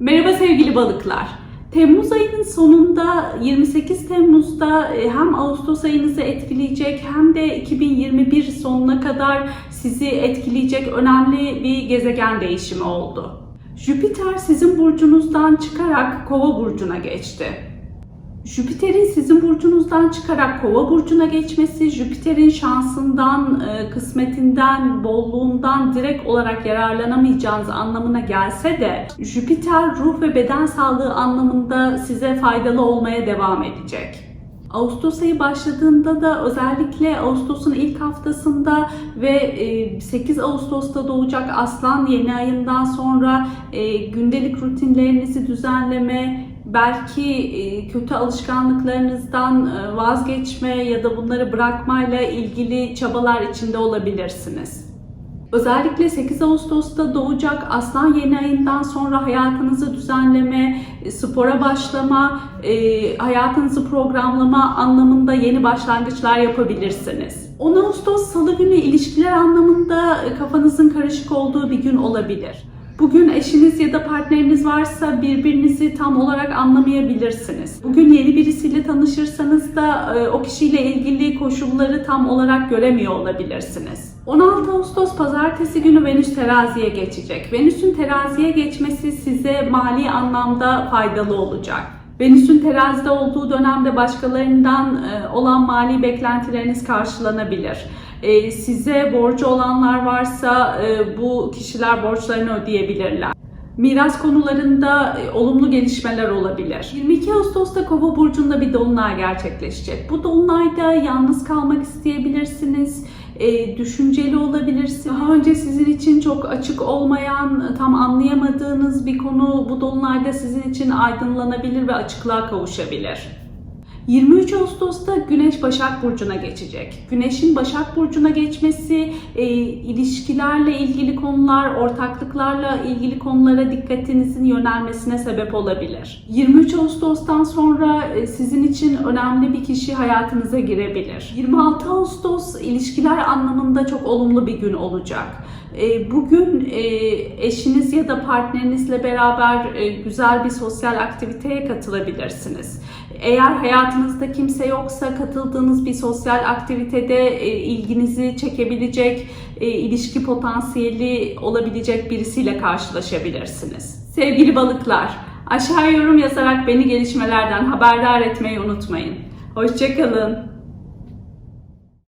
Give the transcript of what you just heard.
Merhaba sevgili balıklar. Temmuz ayının sonunda 28 Temmuz'da e, hem Ağustos ayınızı etkileyecek hem de 2021 sonuna kadar sizi etkileyecek önemli bir gezegen değişimi oldu. Jüpiter sizin burcunuzdan çıkarak Kova burcuna geçti. Jüpiter'in sizin burcunuzdan çıkarak Kova burcuna geçmesi, Jüpiter'in şansından, e, kısmetinden, bolluğundan direkt olarak yararlanamayacağınız anlamına gelse de Jüpiter ruh ve beden sağlığı anlamında size faydalı olmaya devam edecek. Ağustos ayı başladığında da özellikle Ağustos'un ilk haftasında ve e, 8 Ağustos'ta doğacak Aslan yeni ayından sonra e, gündelik rutinlerinizi düzenleme, belki e, kötü alışkanlıklarınızdan e, vazgeçme ya da bunları bırakmayla ilgili çabalar içinde olabilirsiniz. Özellikle 8 Ağustos'ta doğacak Aslan yeni ayından sonra hayatınızı düzenleme, spora başlama, e, hayatınızı programlama anlamında yeni başlangıçlar yapabilirsiniz. 10 Ağustos Salı günü ilişkiler anlamında kafanızın karışık olduğu bir gün olabilir. Bugün eşiniz ya da partneriniz varsa birbirinizi tam olarak anlamayabilirsiniz. Bugün yeni birisiyle tanışırsanız da e, o kişiyle ilgili koşulları tam olarak göremiyor olabilirsiniz. 16 Ağustos pazartesi günü Venüs teraziye geçecek. Venüs'ün teraziye geçmesi size mali anlamda faydalı olacak. Venüs'ün terazide olduğu dönemde başkalarından e, olan mali beklentileriniz karşılanabilir. E, Size borcu olanlar varsa e, bu kişiler borçlarını ödeyebilirler. Miras konularında e, olumlu gelişmeler olabilir. 22 Ağustos'ta Kova burcunda bir dolunay gerçekleşecek. Bu dolunayda yalnız kalmak isteyebilirsiniz. e, düşünceli olabilirsiniz. Daha önce sizin için çok açık olmayan, tam anlayamadığınız bir konu bu dolunayda sizin için aydınlanabilir ve açıklığa kavuşabilir. 23 Ağustos'ta Güneş Başak Burcu'na geçecek. Güneş'in Başak Burcu'na geçmesi e, ilişkilerle ilgili konular, ortaklıklarla ilgili konulara dikkatinizin yönelmesine sebep olabilir. 23 Ağustos'tan sonra e, sizin için önemli bir kişi hayatınıza girebilir. 26 Ağustos ilişkiler anlamında çok olumlu bir gün olacak. E, Bugün e, eşiniz ya da partnerinizle beraber e, güzel bir sosyal aktiviteye katılabilirsiniz. Eğer hayatınızda kimse yoksa katıldığınız bir sosyal aktivitede e, ilginizi çekebilecek, e, ilişki potansiyeli olabilecek birisiyle karşılaşabilirsiniz. Sevgili balıklar, aşağı yorum yazarak beni gelişmelerden haberdar etmeyi unutmayın. Hoşçakalın.